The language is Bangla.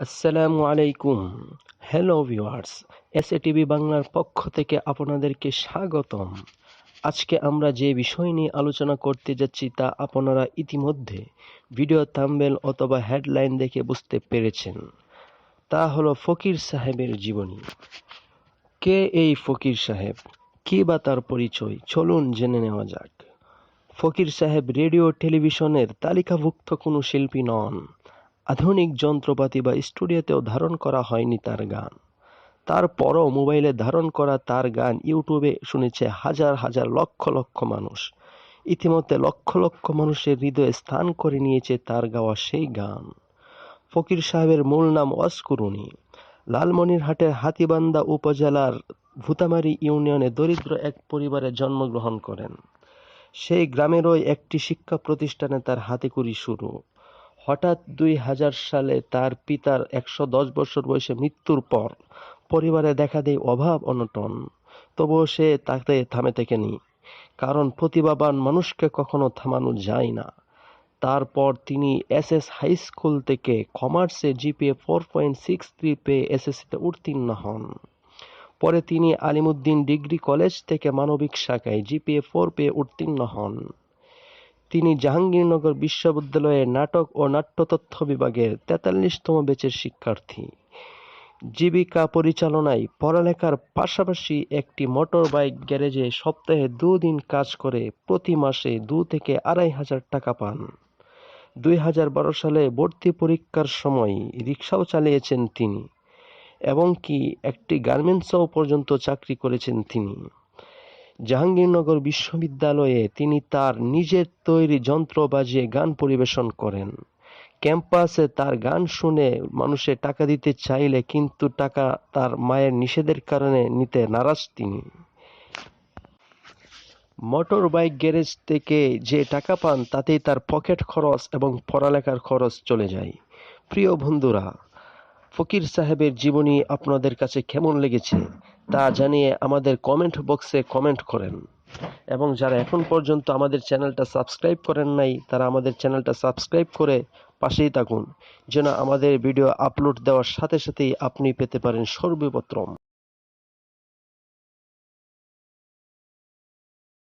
আসসালামু আলাইকুম। হ্যালো ভিউয়ার্স এসএ টিভি বাংলার পক্ষ থেকে আপনাদেরকে স্বাগতম। আজকে আমরা যে বিষয় নিয়ে আলোচনা করতে যাচ্ছি তা আপনারা ইতিমধ্যে ভিডিও থাম্বেল অথবা হেডলাইন দেখে বুঝতে পেরেছেন। তা হলো ফকির সাহেবের জীবনী। কে এই ফকির সাহেব? কি বা তার পরিচয়? চলুন জেনে নেওয়া যাক। ফকির সাহেব রেডিও, টেলিভিশনের তালিকাভুক্ত কোনো শিল্পী নন। আধুনিক যন্ত্রপাতি বা স্টুডিওতেও ধারণ করা হয়নি তার গান। তারপরও মোবাইলে ধারণ করা তার গান ইউটিউবে শুনেছে হাজার হাজার লক্ষ লক্ষ মানুষ। ইতিমধ্যে লক্ষ লক্ষ মানুষের হৃদয়ে স্থান করে নিয়েছে তার গাওয়া সেই গান। ফকির সাহেবের মূল নাম ওয়াসকুরুনি লালমনিরহাটের হাতিবান্দা উপজেলার ভূতামারি ইউনিয়নে দরিদ্র এক পরিবারে জন্মগ্রহণ করেন। সেই গ্রামেরই একটি শিক্ষা প্রতিষ্ঠানে তার হাতেখড়ি শুরু। হঠাৎ দুই হাজার সালে তার পিতার একশো দশ বছর বয়সে মৃত্যুর পর পরিবারে দেখা দেয় অভাব, অনটন। তবুও সে তাতে থামে থেকেনি। কারণ প্রতিভাবান মানুষকে কখনো থামানো যায় না। তারপর তিনি এস এস হাই স্কুল থেকে কমার্সে GPA four point six three পেয়ে এসএসসিতে উত্তীর্ণ হন। পরে তিনি আলিমুদ্দিন ডিগ্রি কলেজ থেকে মানবিক শাখায় জিপিএ ফোর পেয়ে উত্তীর্ণ হন। তিনি জাহাঙ্গীরনগর বিশ্ববিদ্যালয়ের নাটক ও নাট্যতত্ত্ব বিভাগের তেতাল্লিশতম ব্যাচের শিক্ষার্থী। জীবিকা পরিচালনায় পড়ালেখার পাশাপাশি একটি মোটর বাইক গ্যারেজে সপ্তাহে দুদিন কাজ করে প্রতি মাসে দু থেকে আড়াই হাজার টাকা পান। দুই হাজার বারো সালে ভর্তি পরীক্ষার সময় রিক্সাও চালিয়েছেন তিনি এবং কি একটি গার্মেন্টসও পর্যন্ত চাকরি করেছেন তিনি। জাহাঙ্গীরনগর বিশ্ববিদ্যালয়ে তিনি তার নিজের তৈরি যন্ত্র বাজিয়ে গান পরিবেশন করেন। ক্যাম্পাসে তার গান শুনে মানুষে টাকা দিতে চাইলে কিন্তু টাকা তার মায়ের নিষেধের কারণে নিতে নারাজ তিনি। মোটর বাইক গ্যারেজ থেকে যে টাকা পান তাতেই তার পকেট খরচ এবং পড়ালেখার খরচ চলে যায়। প্রিয় বন্ধুরা ফকির সাহেবের জীবনী আপনাদের কাছে কেমন লেগেছে তা জানিয়ে আমাদের কমেন্ট বক্সে কমেন্ট করেন। এবং যারা এখন পর্যন্ত আমাদের চ্যানেলটা সাবস্ক্রাইব করেন নাই, তারা আমাদের চ্যানেলটা সাবস্ক্রাইব করে পাশেই থাকুন। যেন আমাদের ভিডিও আপলোড দেওয়ার সাথে সাথেই আপনি পেতে পারেন সর্বপ্রথম।